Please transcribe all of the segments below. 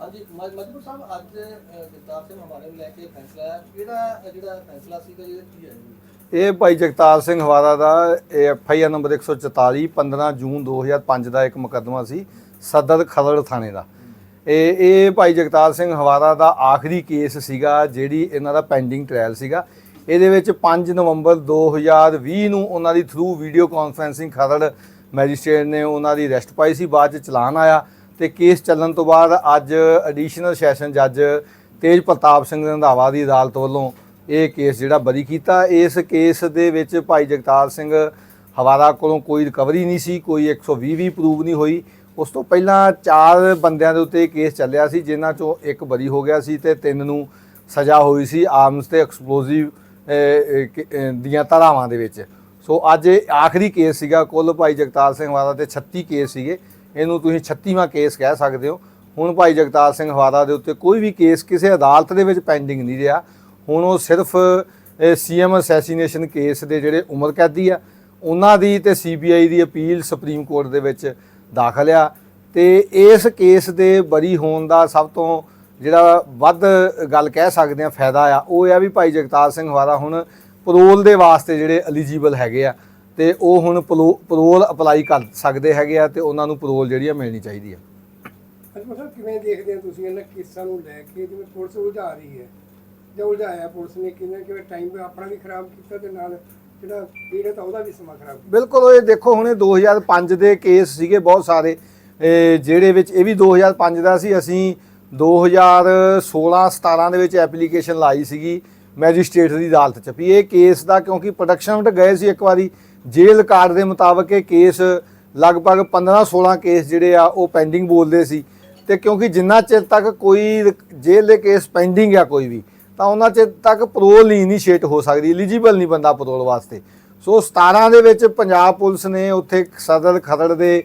ਹਾਂਜੀ ਮਜਬੂਰ ਸਾਹਿਬ, ਅੱਜ ਜਗਤਾਰ ਸਿੰਘ ਹਮਾਰੇ ਨੂੰ ਲੈ ਕੇ ਫੈਸਲਾ ਹੈ। ਕਿਹੜਾ ਜਿਹੜਾ ਫੈਸਲਾ ਸੀਗਾ, ਜਿਹੜਾ ਕੀ ਹੈ? ਇਹ ਭਾਈ ਜਗਤਾਰ ਸਿੰਘ ਹਵਾਰਾ ਦਾ ਐਫ ਆਈ ਆਰ ਨੰਬਰ 144 15 ਜੂਨ 2005 ਦਾ ਇੱਕ ਮੁਕੱਦਮਾ ਸੀ ਸਦਰ ਖਰੜ ਥਾਣੇ ਦਾ। ਇਹ ਇਹ ਭਾਈ ਜਗਤਾਰ ਸਿੰਘ ਹਵਾਰਾ ਦਾ ਆਖਰੀ ਕੇਸ ਸੀਗਾ, ਜਿਹੜੀ ਇਹਨਾਂ ਦਾ ਪੈਂਡਿੰਗ ਟ੍ਰਾਇਲ ਸੀਗਾ। ਇਹਦੇ ਵਿੱਚ 5 ਨਵੰਬਰ 2020 ਨੂੰ ਉਹਨਾਂ ਦੀ through video conferencing Kharar magistrate ਨੇ ਉਹਨਾਂ ਦੀ ਅਰੈਸਟ ਪਾਈ ਸੀ, ਬਾਅਦ ਚ ਚਲਾਨ ਆਇਆ। ਤੇ ਕੇਸ ਚੱਲਣ ਤੋਂ ਬਾਅਦ ਅੱਜ ਐਡੀਸ਼ਨਲ ਸੈਸ਼ਨ ਜੱਜ ਤੇਜ ਪ੍ਰਤਾਪ ਸਿੰਘ ਰੰਧਾਵਾ ਦੀ ਅਦਾਲਤ ਵੱਲੋਂ ਇਹ ਕੇਸ ਜਿਹੜਾ ਬਰੀ ਕੀਤਾ। ਇਸ ਕੇਸ ਦੇ ਵਿੱਚ ਭਾਈ ਜਗਤਾਰ ਸਿੰਘ ਹਵਾਰਾ ਕੋਲੋਂ ਕੋਈ ਰਿਕਵਰੀ ਨਹੀਂ ਸੀ, ਕੋਈ 120 ਵੀ ਪ੍ਰੂਵ ਨਹੀਂ ਹੋਈ। ਉਸ ਤੋਂ ਪਹਿਲਾਂ ਚਾਰ ਬੰਦਿਆਂ ਦੇ ਉੱਤੇ ਕੇਸ ਚੱਲਿਆ ਸੀ, ਜਿਨ੍ਹਾਂ ਚੋਂ ਇੱਕ ਬਰੀ ਹੋ ਗਿਆ ਸੀ ਤੇ ਤਿੰਨ ਨੂੰ ਸਜ਼ਾ ਹੋਈ ਸੀ ਆਰਮਸ ਤੇ ਐਕਸਪਲੋਸਿਵ ਦੀਆਂ ਧਾਰਾਵਾਂ ਦੇ ਵਿੱਚ। ਸੋ ਅੱਜ ਆਖਰੀ ਕੇਸ ਸੀਗਾ। ਕੁੱਲ ਭਾਈ ਜਗਤਾਰ ਸਿੰਘ ਹਵਾਰਾ ਤੇ 36 ਕੇਸ ਸੀਗੇ। ਇਹਨੂੰ ਤੁਸੀਂ 36ਵਾਂ ਕੇਸ ਕਹਿ ਸਕਦੇ ਹੋ। ਹੁਣ ਭਾਈ ਜਗਤਾਰ ਸਿੰਘ ਹਵਾਰਾ ਦੇ ਉੱਤੇ ਕੋਈ ਵੀ ਕੇਸ ਕਿਸੇ ਅਦਾਲਤ ਦੇ ਵਿੱਚ ਪੈਂਡਿੰਗ ਨਹੀਂ ਰਿਹਾ। ਹੁਣ ਉਹ ਸਿਰਫ ਸੀਐਮ ਅਸੈਸੀਨੇਸ਼ਨ ਕੇਸ ਦੇ ਜਿਹੜੇ ਉਮਰ ਕੈਦੀ ਆ, ਉਹਨਾਂ ਦੀ ਤੇ ਸੀਬੀਆਈ ਦੀ ਅਪੀਲ ਸੁਪਰੀਮ ਕੋਰਟ ਦੇ ਵਿੱਚ ਦਾਖਲ ਆ। ਤੇ ਇਸ ਕੇਸ ਦੇ ਬਰੀ ਹੋਣ ਦਾ ਸਭ ਤੋਂ ਜਿਹੜਾ ਵੱਧ ਗੱਲ ਕਹਿ ਸਕਦੇ ਆ ਫਾਇਦਾ ਆ, ਉਹ ਆ ਵੀ ਭਾਈ ਜਗਤਾਰ ਸਿੰਘ ਹਵਾਰਾ ਹੁਣ ਪਰੋਲ ਦੇ ਵਾਸਤੇ ਜਿਹੜੇ ਐਲੀਜੀਬਲ ਹੈਗੇ ਆ ਤੇ ਉਹ ਹੁਣ ਪਰੋਲ ਅਪਲਾਈ ਕਰ ਸਕਦੇ ਹੈਗੇ ਆ ਤੇ ਉਹਨਾਂ ਨੂੰ ਪਰੋਲ ਜਿਹੜੀ ਆ ਮਿਲਣੀ ਚਾਹੀਦੀ ਆ। ਅਜਮਲ ਸਾਹਿਬ ਕਿਵੇਂ ਦੇਖਦੇ ਹੋ ਤੁਸੀਂ ਇਹਨਾਂ ਕੇਸਾਂ ਨੂੰ ਲੈ ਕੇ? ਜਿਵੇਂ ਪੁਲਿਸ ਉਲਝਾ ਰਹੀ ਹੈ ਜਾਂ ਉਲਝਾਇਆ ਪੁਲਿਸ ਨੇ ਕਿਵੇਂ ਕਿਵੇਂ ਟਾਈਮ ਆਪਣਾ ਵੀ ਖਰਾਬ ਕੀਤਾ ਤੇ ਨਾਲ ਜਿਹੜਾ ਪੀੜਤ ਆ ਉਹਦਾ ਵੀ ਸਮਾਂ ਖਰਾਬ ਕੀਤਾ। ਬਿਲਕੁਲ ਇਹ ਦੇਖੋ ਹੁਣੇ 2005 ਦੇ ਕੇਸ ਸੀਗੇ ਬਹੁਤ ਸਾਰੇ ਜਿਹੜੇ ਵਿੱਚ ਇਹ ਵੀ 2005 ਦਾ ਸੀ। ਅਸੀਂ 2016 17 ਦੇ ਵਿੱਚ ਐਪਲੀਕੇਸ਼ਨ ਲਾਈ ਸੀਗੀ ਮੈਜਿਸਟ੍ਰੇਟ ਦੀ ਅਦਾਲਤ ਚ ਵੀ। ਇਹ ਕੇਸ ਦਾ ਕਿਉਂਕਿ ਪ੍ਰੋਡਕਸ਼ਨ ਵਿੱਚ ਗਏ ਸੀ ਇੱਕ ਵਾਰੀ ਜੇਲ੍ਹ ਕਾਰਡ ਦੇ ਮੁਤਾਬਕ ਇਹ ਕੇਸ ਲਗਭਗ 15 16 ਕੇਸ ਜਿਹੜੇ ਆ ਉਹ ਪੈਂਡਿੰਗ ਬੋਲਦੇ ਸੀ। ਤੇ ਕਿਉਂਕਿ ਜਿੰਨਾ ਚਿਰ ਤੱਕ ਕੋਈ ਜੇਲ੍ਹ ਦੇ ਕੇਸ ਪੈਂਡਿੰਗ ਆ ਕੋਈ ਵੀ, ਤਾਂ ਉਹਨਾਂ ਚਿਰ ਤੱਕ ਪਰੋਲ ਨਹੀਂ ਇਨੀਸ਼ੀਏਟ ਹੋ ਸਕਦੀ ਐਲੀਜੀਬਲ ਨਹੀਂ ਬੰਦਾ ਪਰੋਲ ਵਾਸਤੇ। ਸੋ 17 ਦੇ ਵਿੱਚ ਪੰਜਾਬ ਪੁਲਿਸ ਨੇ ਉੱਥੇ ਸਦਰ ਖਰੜ ਦੇ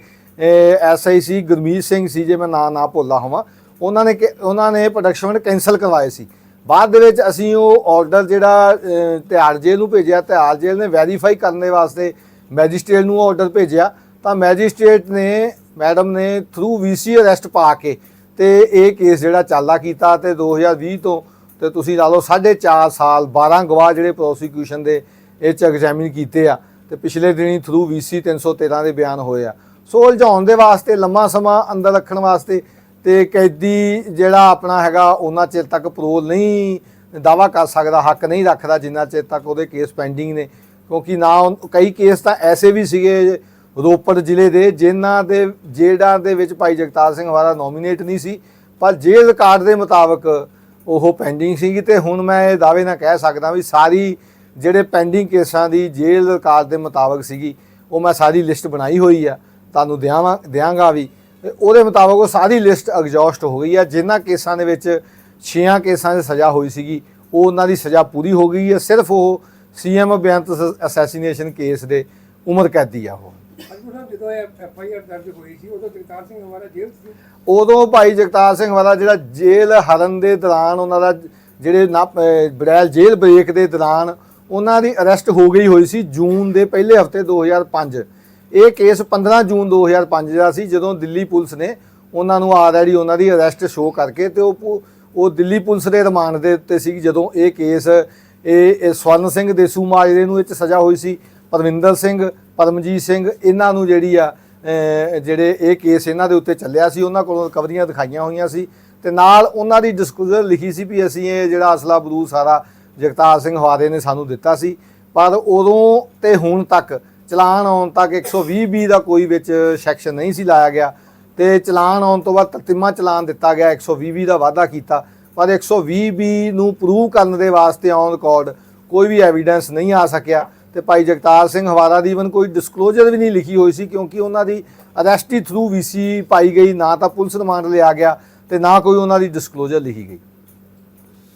ਐਸਆਈ ਸੀ ਗੁਰਮੀਤ ਸਿੰਘ ਸੀ, ਜੇ ਮੈਂ ਨਾਂ ਨਾ ਭੁੱਲਾ ਹੋਵਾਂ, ਉਹਨਾਂ ਨੇ ਉਹਨਾਂ ਨੇ ਪ੍ਰੋਡਕਸ਼ਨ ਕੈਨਸਲ ਕਰਵਾਏ ਸੀ। ਬਾਅਦ ਦੇ ਵਿੱਚ ਅਸੀਂ ਉਹ ਆਰਡਰ ਜਿਹੜਾ ਅਹ, ਤਿਹਾੜ ਜੇਲ੍ਹ ਨੂੰ ਭੇਜਿਆ ਤਿਹਾੜ ਜੇਲ੍ਹ ਨੇ ਵੈਰੀਫਾਈ ਕਰਨ ਦੇ ਵਾਸਤੇ ਮੈਜਿਸਟ੍ਰੇਟ ਨੂੰ ਆਰਡਰ ਭੇਜਿਆ। ਤਾਂ ਮੈਜਿਸਟ੍ਰੇਟ ਨੇ ਮੈਡਮ ਨੇ ਥਰੂ ਵੀਸੀ ਅਰੈਸਟ ਪਾ ਕੇ ਤੇ ਇਹ ਕੇਸ ਜਿਹੜਾ ਚਾਲਾ ਕੀਤਾ ਤੇ 2020 ਤੋਂ ਤੇ ਤੁਸੀਂ ਲਾ ਲਓ 4.5 ਸਾਲ 12 ਗਵਾਹ ਜਿਹੜੇ ਪ੍ਰੋਸੀਕਿਊਸ਼ਨ ਦੇ ਇਹ ਚ ਐਗਜ਼ਾਮਿਨ ਕੀਤੇ ਆ ਤੇ ਪਿਛਲੇ ਦਿਨੀ ਥਰੂ ਵੀਸੀ 313 ਦੇ ਬਿਆਨ ਹੋਏ ਆ। ਸੋ ਉਲਝਾਉਣ ਦੇ ਵਾਸਤੇ ਲੰਮਾ ਸਮਾਂ ਅੰਦਰ ਰੱਖਣ ਵਾਸਤੇ ਤੇ ਕੈਦੀ ਜਿਹੜਾ ਆਪਣਾ ਹੈਗਾ, ਉਹਨਾਂ ਚਿਰ ਤੱਕ ਪਰੋਲ ਨਹੀਂ ਦਾਵਾ ਕਰ ਸਕਦਾ, ਹੱਕ ਨਹੀਂ ਰੱਖਦਾ ਜਿੰਨਾ ਚਿਰ ਤੱਕ ਉਹਦੇ ਕੇਸ ਪੈਂਡਿੰਗ ਨੇ। ਕਿਉਂਕਿ ਨਾ ਉਹ- ਕਈ ਕੇਸ ਤਾਂ ਐਸੇ ਵੀ ਸੀਗੇ ਰੋਪੜ ਜ਼ਿਲ੍ਹੇ ਦੇ, ਜਿਨ੍ਹਾਂ ਦੇ ਜਿਹੜਾ ਦੇ ਵਿੱਚ ਭਾਈ ਜਗਤਾਰ ਸਿੰਘ ਵਾਲਾ ਨੋਮੀਨੇਟ ਨਹੀਂ ਸੀ, ਪਰ ਜੇਲ੍ਹ ਰਿਕਾਰਡ ਦੇ ਮੁਤਾਬਕ ਉਹ ਪੈਂਡਿੰਗ ਸੀਗੀ ਤੇ ਹੁਣ ਮੈਂ ਇਹ ਦਾਅਵੇ ਨਾਲ ਕਹਿ ਸਕਦਾ ਵੀ ਸਾਰੀ ਜਿਹੜੇ ਪੈਂਡਿੰਗ ਕੇਸਾਂ ਦੀ ਜੇਲ੍ਹ ਰਿਕਾਰਡ ਦੇ ਮੁਤਾਬਕ ਸੀਗੀ, ਉਹ ਮੈਂ ਸਾਰੀ ਲਿਸਟ ਬਣਾਈ ਹੋਈ ਆ। ਤੁਹਾਨੂੰ ਦਿਆਵਾਂ, ਦਿਆਂਗਾ ਵੀ। ਤੇ ਉਹਦੇ ਮੁਤਾਬਕ ਉਹ ਸਾਰੀ ਲਿਸਟ ਐਗਜ਼ੌਸਟ ਹੋ ਗਈ ਆ। ਜਿਨ੍ਹਾਂ ਕੇਸਾਂ ਦੇ ਵਿੱਚ 6 ਕੇਸਾਂ 'ਚ ਸਜ਼ਾ ਹੋਈ ਸੀਗੀ ਉਹ ਉਹਨਾਂ ਦੀ ਸਜ਼ਾ ਪੂਰੀ ਹੋ ਗਈ ਹੈ ਸਿਰਫ ਉਹ ਸੀਐਮ ਬੇਅੰਤ ਅਸੈਸੀਨੇਸ਼ਨ ਕੇਸ ਦੇ ਉਮਰ ਕੈਦੀ ਆ ਉਹ। ਅਜਮਲ ਸਾਹਿਬ ਜਦੋਂ ਐਫ ਆਈ ਆਰ ਦਰਜ ਹੋਈ ਸੀ ਉਦੋਂ ਜਗਤਾਰ ਸਿੰਘ ਹਮਾਰਾ ਜੇਲ੍ਹ 'ਚ ਸੀ? ਉਦੋਂ ਭਾਈ ਜਗਤਾਰ ਸਿੰਘ ਵਾਲਾ ਜਿਹੜਾ ਜੇਲ੍ਹ ਹਰਨ ਦੇ ਦੌਰਾਨ ਉਹਨਾਂ ਦਾ ਜਿਹੜੇ ਬਰੈਲ ਜੇਲ੍ਹ ਬ੍ਰੇਕ ਦੇ ਦੌਰਾਨ ਉਹਨਾਂ ਦੀ ਅਰੈਸਟ ਹੋ ਗਈ ਹੋਈ ਸੀ ਜੂਨ ਦੇ ਪਹਿਲੇ ਹਫ਼ਤੇ 2005 ਇਹ ਕੇਸ 15 ਜੂਨ 2005 ਦਾ ਸੀ, ਜਦੋਂ ਦਿੱਲੀ ਪੁਲਿਸ ਨੇ ਉਹਨਾਂ ਨੂੰ ਆਲਰੇਡੀ ਉਹਨਾਂ ਦੀ ਅਰੈਸਟ ਸ਼ੋਅ ਕਰਕੇ ਤੇ ਉਹ ਪੁ- ਉਹ ਦਿੱਲੀ ਪੁਲਿਸ ਦੇ ਰਿਮਾਂਡ ਦੇ ਉੱਤੇ ਸੀ ਜਦੋਂ ਇਹ ਕੇਸ, ਇਹ ਸਵਰਨ ਸਿੰਘ ਦੇਸੂ ਮਾਜਰੇ ਨੂੰ ਇਹ 'ਚ ਸਜ਼ਾ ਹੋਈ ਸੀ ਪਰਵਿੰਦਰ ਸਿੰਘ, ਪਰਮਜੀਤ ਸਿੰਘ, ਇਹਨਾਂ ਨੂੰ ਜਿਹੜੀ ਆ ਜਿਹੜੇ ਇਹ ਕੇਸ ਇਹਨਾਂ ਦੇ ਉੱਤੇ ਚੱਲਿਆ ਸੀ, ਉਹਨਾਂ ਕੋਲੋਂ ਰਿਕਵਰੀਆਂ ਦਿਖਾਈਆਂ ਹੋਈਆਂ ਸੀ ਤੇ ਨਾਲ ਉਹਨਾਂ ਦੀ ਡਿਸਕਲੋਜ਼ਰ ਲਿਖੀ ਸੀ ਵੀ ਅਸੀਂ ਇਹ ਜਿਹੜਾ ਅਸਲਾ ਬਰੂਦ ਸਾਰਾ ਜਗਤਾਰ ਸਿੰਘ ਹਵਾਰੇ ਨੇ ਸਾਨੂੰ ਦਿੱਤਾ ਸੀ, ਪਰ ਉਦੋਂ ਤੇ ਹੁਣ ਤੱਕ ਚਲਾਨ ਆਉਣ ਤੱਕ 120 ਬੀ ਦਾ ਕੋਈ ਵਿੱਚ ਸੈਕਸ਼ਨ ਨਹੀਂ ਸੀ ਲਾਇਆ ਗਿਆ। ਤੇ ਚਲਾਨ ਆਉਣ ਤੋਂ ਬਾਅਦ ਤਤਿਮਾ ਚਲਾਨ ਦਿੱਤਾ ਗਿਆ 120 ਬੀ ਦਾ ਵਾਅਦਾ ਕੀਤਾ। ਪਰ 120 ਬੀ ਨੂੰ ਪ੍ਰੂਵ ਕਰਨ ਦੇ ਵਾਸਤੇ ਔਨ ਰਿਕਾਰਡ ਕੋਈ ਵੀ ਐਵੀਡੈਂਸ ਨਹੀਂ ਆ ਸਕਿਆ। ਤੇ ਭਾਈ ਜਗਤਾਰ ਸਿੰਘ ਹਵਾਰਾ ਦੀ ਇਵਨ ਕੋਈ ਡਿਸਕਲੋਜ਼ਰ ਵੀ ਨਹੀਂ ਲਿਖੀ ਹੋਈ ਸੀ, ਕਿਉਂਕਿ ਉਹਨਾਂ ਦੀ ਅਰੈਸਟੀ ਥਰੂ ਵੀਸੀ ਪਾਈ ਗਈ, ਨਾ ਤਾਂ ਪੁਲਿਸ ਰਿਮਾਂਡ ਲਿਆ ਗਿਆ ਤੇ ਨਾ ਕੋਈ ਉਹਨਾਂ ਦੀ ਡਿਸਕਲੋਜ਼ਰ ਲਿਖੀ ਗਈ।